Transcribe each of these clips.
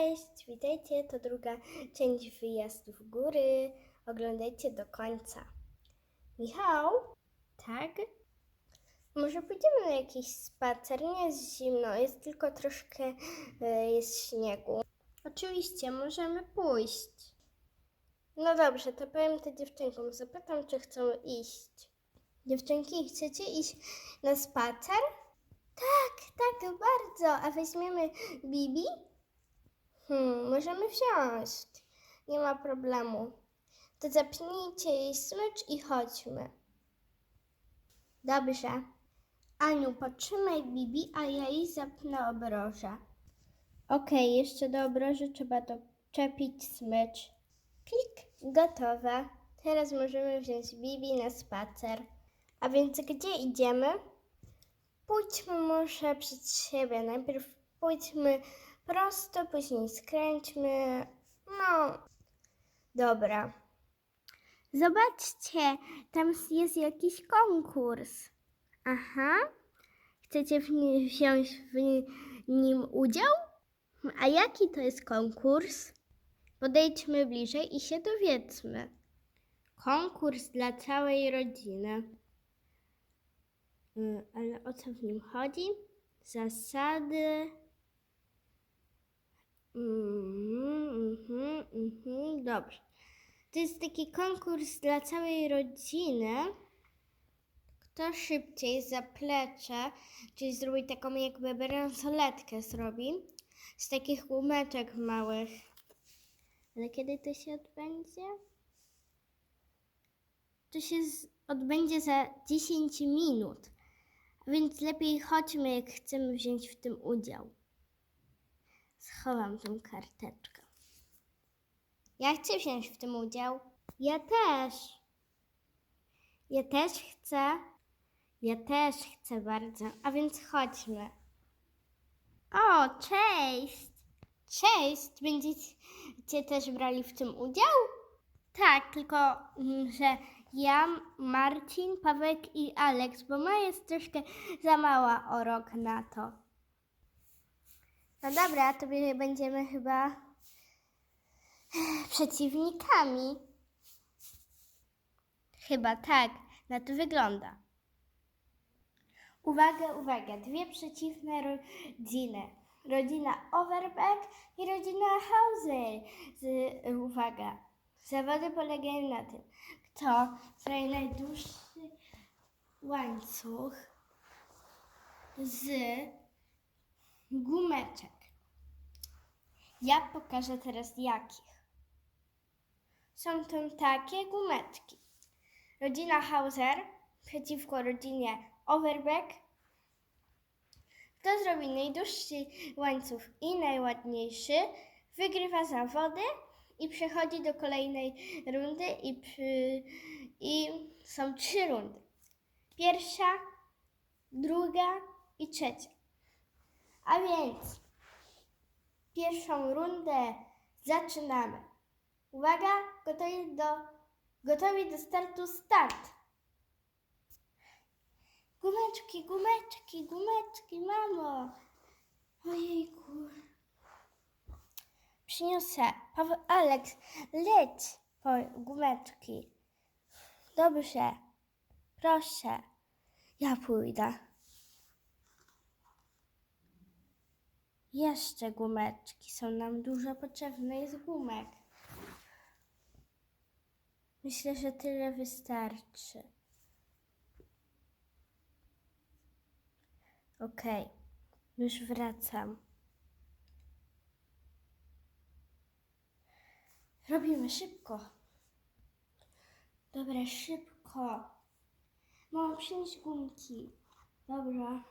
Cześć, witajcie, to druga część wyjazdu w góry. Oglądajcie do końca. Michał? Tak? Może pójdziemy na jakiś spacer? Nie jest zimno, jest tylko troszkę e, jest śniegu. Oczywiście, możemy pójść. No dobrze, to powiem to dziewczynkom. Zapytam, czy chcą iść. Dziewczynki, chcecie iść na spacer? Tak, tak, bardzo. A weźmiemy Bibi? Hmm, możemy wziąć. Nie ma problemu. To zapnijcie jej smycz i chodźmy. Dobrze. Aniu, potrzymaj Bibi, a ja jej zapnę obroże. Okej, jeszcze do obroży trzeba doczepić smycz. Klik, gotowe. Teraz możemy wziąć Bibi na spacer. A więc gdzie idziemy? Pójdźmy może przed siebie. Najpierw pójdźmy prosto, później skręćmy. No, dobra. Zobaczcie, tam jest jakiś konkurs. Aha. Chcecie w nie, wziąć w nim udział? A jaki to jest konkurs? Podejdźmy bliżej i się dowiedzmy. Konkurs dla całej rodziny. Y, Ale o co w nim chodzi? Zasady. Mhm, mhm, mhm, dobrze. To jest taki konkurs dla całej rodziny. Kto szybciej zaplecze, czyli zrobi taką jakby bransoletkę zrobi z takich gumeczek małych. Ale kiedy to się odbędzie? To się z- odbędzie za 10 minut. Więc lepiej chodźmy, jak chcemy wziąć w tym udział. Schowam tą karteczkę. Ja chcę wziąć w tym udział. Ja też. Ja też chcę. Ja też chcę bardzo. A więc chodźmy. O, cześć! Cześć! Będziecie też brali w tym udział? Tak, tylko mm, że ja, Marcin, Pawełek i Aleks, bo ma jest troszkę za mała o rok na to. No dobra, to będziemy chyba przeciwnikami. Chyba tak, na to wygląda. Uwaga, uwaga, dwie przeciwne rodziny. Rodzina Overbeck i rodzina Hauser. Z, uwaga, zawody polegają na tym, kto zrobi najdłuższy łańcuch z gumeczek. Ja pokażę teraz jakich. Są to takie gumeczki. Rodzina Hauser przeciwko rodzinie Overbeck. Kto zrobi najdłuższy łańcuch i najładniejszy, wygrywa zawody i przechodzi do kolejnej rundy i, przy, i są trzy rundy. Pierwsza, druga i trzecia. A więc pierwszą rundę zaczynamy. Uwaga, gotowi do, gotowi do startu, start. Gumeczki, gumeczki, gumeczki, mamo. Ojejku. Przyniosę. Paweł, Aleks, leć po gumeczki. Dobrze. Proszę. Ja pójdę. Jeszcze gumeczki. Są nam dużo potrzebne. Jest gumek. Myślę, że tyle wystarczy. Okej, już wracam. Robimy szybko. Dobra, szybko. Mam przynieść gumki. Dobra.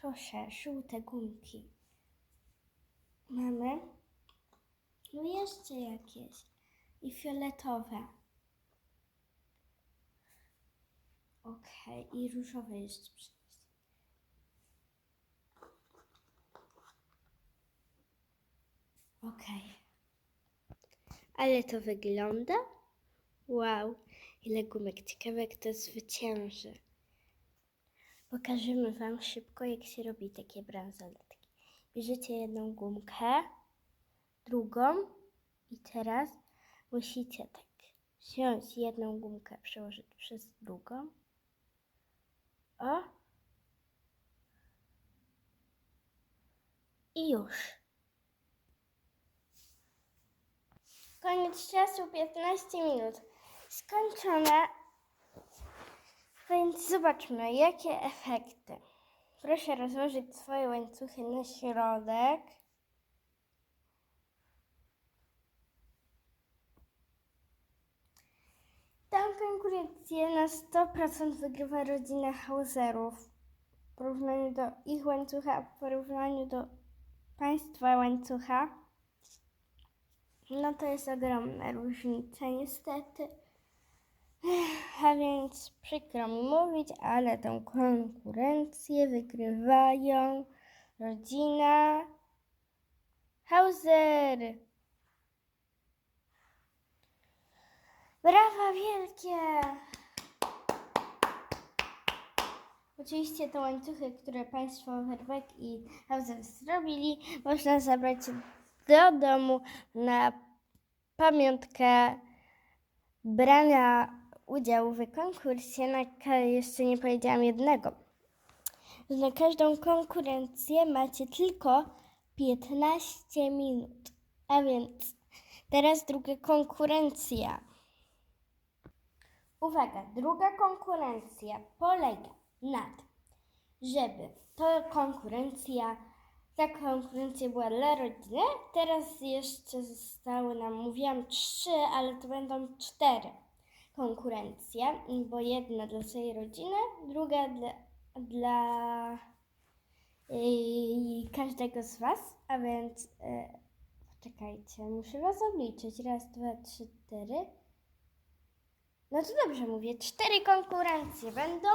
Proszę, żółte gumki. Mamy. No jeszcze jakieś. I fioletowe. Okej, i różowe jeszcze przynieść. Okej. Ale to wygląda? Wow, ile gumek. Ciekawe, kto zwycięży. Pokażemy Wam szybko, jak się robi takie bransoletki. Bierzecie jedną gumkę, drugą i teraz musicie tak wziąć jedną gumkę, przełożyć przez drugą. O. I już. Koniec czasu 15 minut. Skończone. Więc zobaczmy, jakie efekty. Proszę rozłożyć swoje łańcuchy na środek. Tam konkurencję na 100% wygrywa rodzina Hauserów. W porównaniu do ich łańcucha, w porównaniu do państwa łańcucha, no to jest ogromna różnica niestety. A więc przykro mi mówić, ale tą konkurencję wygrywają rodzina Hauser. Brawa wielkie! Oczywiście te łańcuchy, które Państwo Werbeck i Hauser zrobili, można zabrać do domu na pamiątkę brania udziału w konkursie. Na, ka- jeszcze nie powiedziałam jednego. Na każdą konkurencję macie tylko 15 minut. A więc teraz druga konkurencja. Uwaga, druga konkurencja polega na tym, żeby to konkurencja, ta konkurencja była dla rodziny. Teraz jeszcze zostały nam, mówiłam trzy, ale to będą cztery konkurencje, bo jedna dla całej rodziny, druga dla, dla yy, każdego z Was, a więc yy, poczekajcie, muszę Was obliczyć. Raz, dwa, trzy, cztery. No to dobrze mówię, cztery konkurencje będą.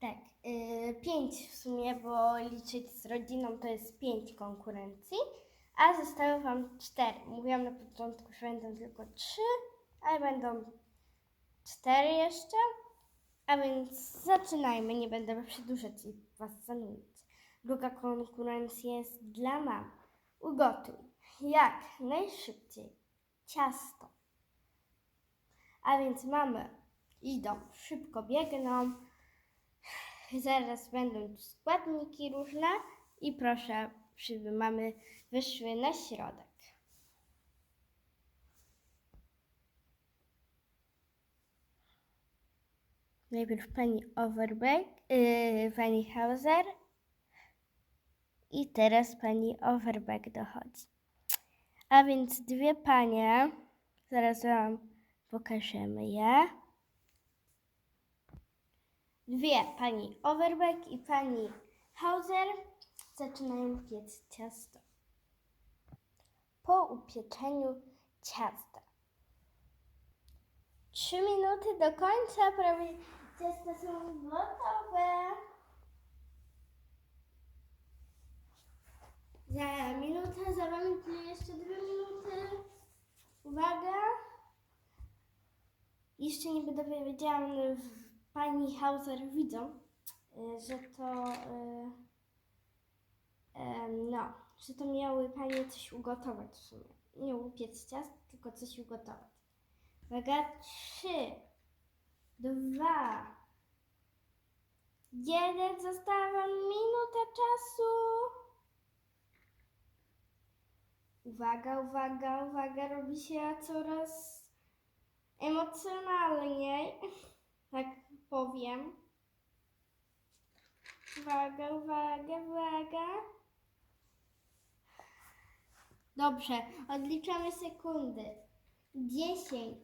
Tak, yy, pięć w sumie, bo liczyć z rodziną to jest pięć konkurencji, a zostały Wam cztery. Mówiłam na początku, że będą tylko trzy, ale będą cztery jeszcze. A więc zaczynajmy, nie będę przedłużać i Was zanudzić. Druga konkurencja jest dla mam. Ugotuj jak najszybciej ciasto. A więc mamy, idą, szybko biegną. Zaraz będą składniki różne i proszę, żeby mamy wyszły na środek. Najpierw pani Overbeck, yy, pani Hauser i teraz pani Overbeck dochodzi. A więc dwie panie, zaraz wam pokażemy je. Dwie, pani Overbeck i pani Hauser zaczynają piec ciasto. Po upieczeniu ciasta. Trzy minuty do końca, prawie ciasta są gotowe. Za minutę, za wami jeszcze dwie minuty. Uwaga. Jeszcze nie będę powiedziałam, pani Hauser widzą, y, że to y, em, no, że to miały panie coś ugotować w sumie. Nie upiec ciast, tylko coś ugotować. Uwaga, trzy, dwa, jeden, została wam minuta czasu. Uwaga, uwaga, uwaga, robi się coraz emocjonalniej, tak powiem. Uwaga, uwaga, uwaga. Dobrze, odliczamy sekundy. 10,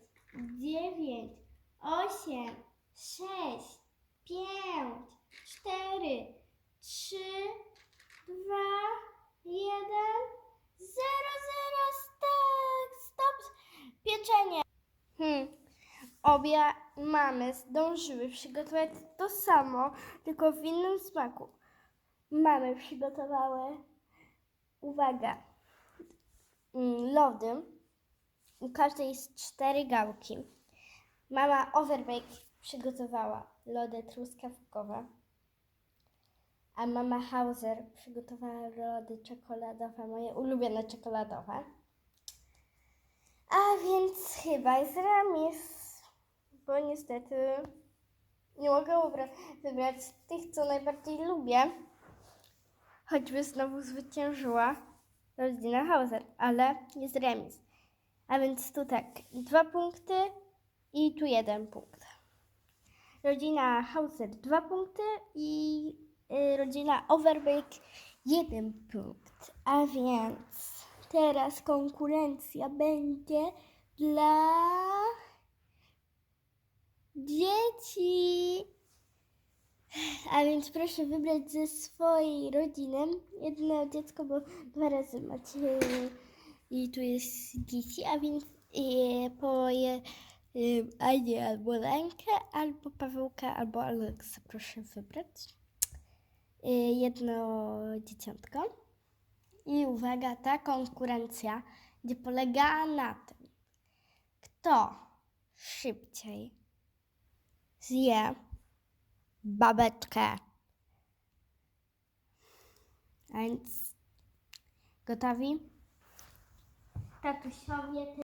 9, 8, 6, 5, 4, 3, 2, 1, 0, 0, stop, stop, pieczenie. Hmm. Obie mamy zdążyły przygotować to samo, tylko w innym smaku. Mamy przygotowały, uwaga, lody. U każdej jest cztery gałki. Mama Overbake przygotowała lody truskawkowe. A mama Hauser przygotowała lody czekoladowe, moje ulubione czekoladowe. A więc chyba jest remis, bo niestety nie mogę wybrać tych, co najbardziej lubię. Choćby znowu zwyciężyła rodzina Hauser, ale jest remis. A więc tu tak, dwa punkty i tu jeden punkt. Rodzina Hauser dwa punkty i y, rodzina Overbeek jeden punkt. A więc teraz konkurencja będzie dla dzieci. A więc proszę wybrać ze swojej rodziny jedno dziecko, bo dwa razy macie i tu jest dzieci, a więc e, po je, e, Anię albo Lenkę, albo Pawełka, albo Aleksa proszę wybrać. Jedno dzieciątko. I uwaga, ta konkurencja będzie polegała na tym, kto szybciej zje babeczkę. A więc gotowi? Tatusiowie,